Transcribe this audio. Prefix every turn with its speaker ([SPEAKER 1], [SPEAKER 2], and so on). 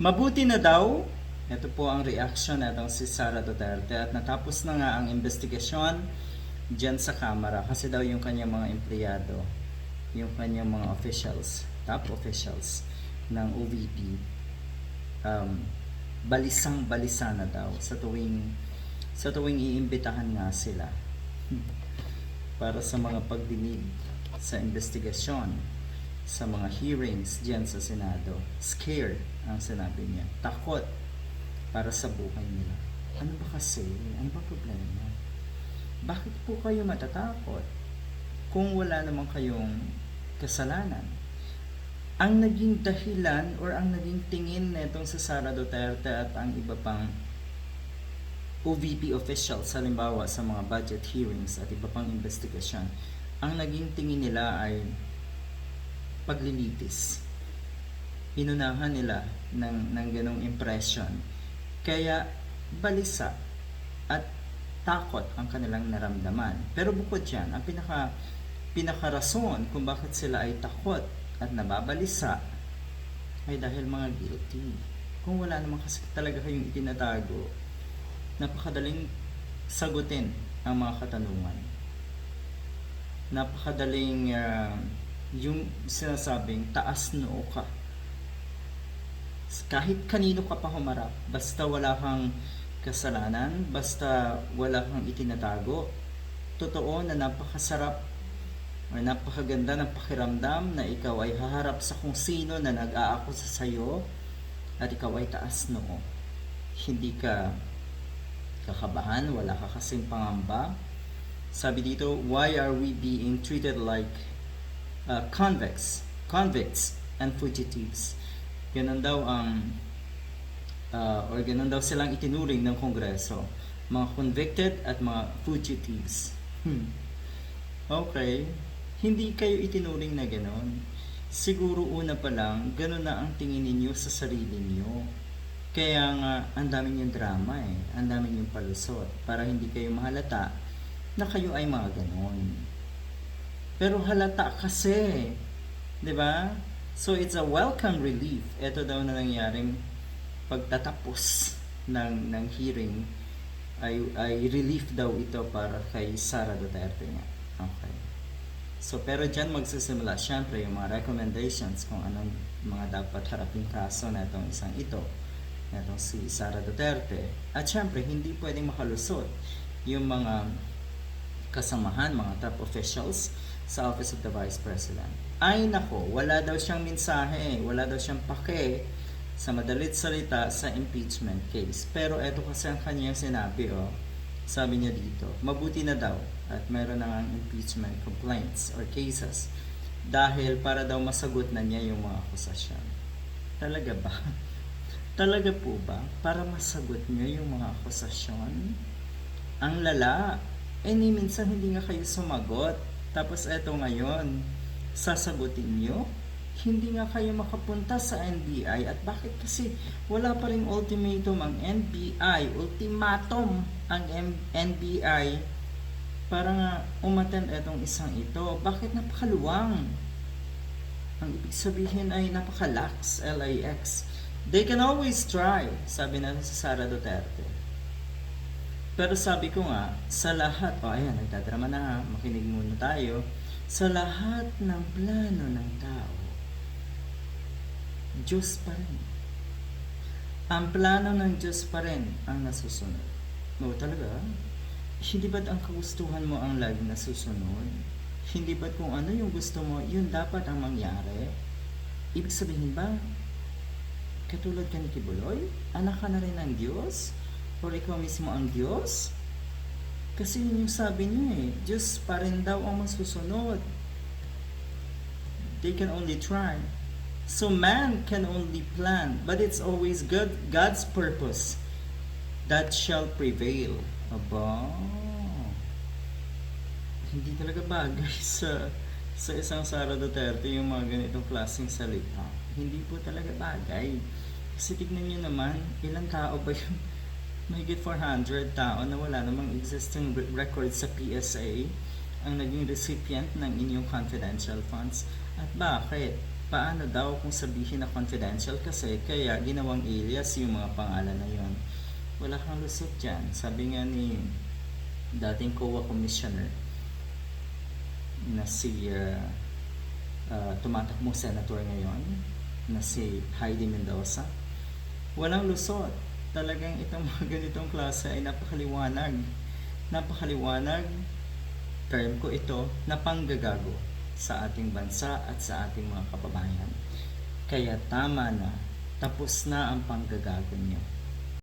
[SPEAKER 1] Mabuti na daw, ito po ang reaction natong si Sara Duterte. At natapos na nga ang investigasyon dyan sa Kamara kasi daw yung kanyang mga empleyado, yung kanyang mga officials, top officials ng OVP, um, balisang balisa na daw sa tuwing sa tuwing iimbitahan nga sila para sa mga pagdinig sa investigasyon sa mga hearings diyan sa Senado. Scared ang sinabi niya. Takot para sa buhay nila. Ano ba kasi? Ano ba problema? Bakit po kayo matatakot kung wala naman kayong kasalanan? Ang naging dahilan or ang naging tingin netong sa Sara Duterte at ang iba pang OVP officials, halimbawa sa mga budget hearings at iba pang investigasyon, ang naging tingin nila ay paglilitis. Inunahan nila ng, ng ganong impression. Kaya balisa at takot ang kanilang naramdaman. Pero bukod dyan, ang pinaka, pinakarason kung bakit sila ay takot at nababalisa ay dahil mga guilty. Kung wala naman kasi talaga kayong itinatago, napakadaling sagutin ang mga katanungan. Napakadaling ah, yung sinasabing taas noo ka. Kahit kanino ka pa humarap, basta wala kang kasalanan, basta wala kang itinatago, totoo na napakasarap or napakaganda ng pakiramdam na ikaw ay haharap sa kung sino na nag-aakusa sa iyo at ikaw ay taas noo. Hindi ka kakabahan, wala ka kasing pangamba. Sabi dito, why are we being treated like uh, convicts, convicts and fugitives? Ganun daw ang uh, or ganun daw silang itinuring ng Kongreso. Mga convicted at mga fugitives. Hmm. Okay. Hindi kayo itinuring na ganon. Siguro una pa lang, ganon na ang tingin ninyo sa sarili niyo. Kaya nga, ang dami niyong drama eh. Ang dami niyong palusot. Para hindi kayo mahalata na kayo ay mga ganon. Pero halata kasi. 'Di ba? So it's a welcome relief. Ito daw na nangyaring pagtatapos ng ng hearing ay ay relief daw ito para kay Sara Duterte nga. Okay. So pero diyan magsisimula syempre yung mga recommendations kung anong mga dapat harapin kaso na itong isang ito na itong si Sara Duterte. At syempre hindi pwedeng makalusot yung mga kasamahan, mga top officials sa Office of the Vice President. Ay nako, wala daw siyang mensahe, wala daw siyang pake sa madalit salita sa impeachment case. Pero eto kasi ang kanyang sinabi, oh, sabi niya dito, mabuti na daw at meron na nga impeachment complaints or cases dahil para daw masagot na niya yung mga akusasyon. Talaga ba? Talaga po ba? Para masagot niyo yung mga akusasyon? Ang lala, eh ni minsan hindi nga kayo sumagot. Tapos eto ngayon, sasagutin niyo? Hindi nga kayo makapunta sa NBI at bakit kasi wala pa rin ultimatum ang NBI, ultimatum ang M- NBI para nga umattend etong isang ito. Bakit napakaluwang? Ang ibig sabihin ay napakalax, L-A-X. They can always try, sabi na sa Sara Duterte. Pero sabi ko nga, sa lahat, o oh, ayan, nagdadrama na ha, makinig muna tayo. Sa lahat ng plano ng tao, Diyos pa rin. Ang plano ng Diyos pa rin ang nasusunod. No, talaga? Hindi ba't ang kagustuhan mo ang lagi nasusunod? Hindi ba't kung ano yung gusto mo, yun dapat ang mangyari? Ibig sabihin ba, katulad ka ni Kibuloy, anak ka na rin ng Diyos? Or ikaw mismo ang Diyos? Kasi yun yung sabi niya eh, Diyos pa rin daw ang masusunod. They can only try. So man can only plan, but it's always God, God's purpose that shall prevail. Aba, hindi talaga bagay sa sa isang Sara Duterte yung mga ganitong klaseng salita. Hindi po talaga bagay. Kasi tignan nyo naman, ilang tao ba yung mahigit 400 tao na wala namang existing re- record sa PSA ang naging recipient ng inyong confidential funds. At bakit? paano daw kung sabihin na confidential kasi kaya ginawang alias yung mga pangalan na yon. Wala kang lusot dyan. Sabi nga ni dating COA Commissioner na si uh, uh, tumatakbong senator ngayon na si Heidi Mendoza. Walang lusot. Talagang itong mga ganitong klase ay napakaliwanag. Napakaliwanag, term ko ito, na panggagago sa ating bansa at sa ating mga kababayan. Kaya tama na, tapos na ang panggagago niyo.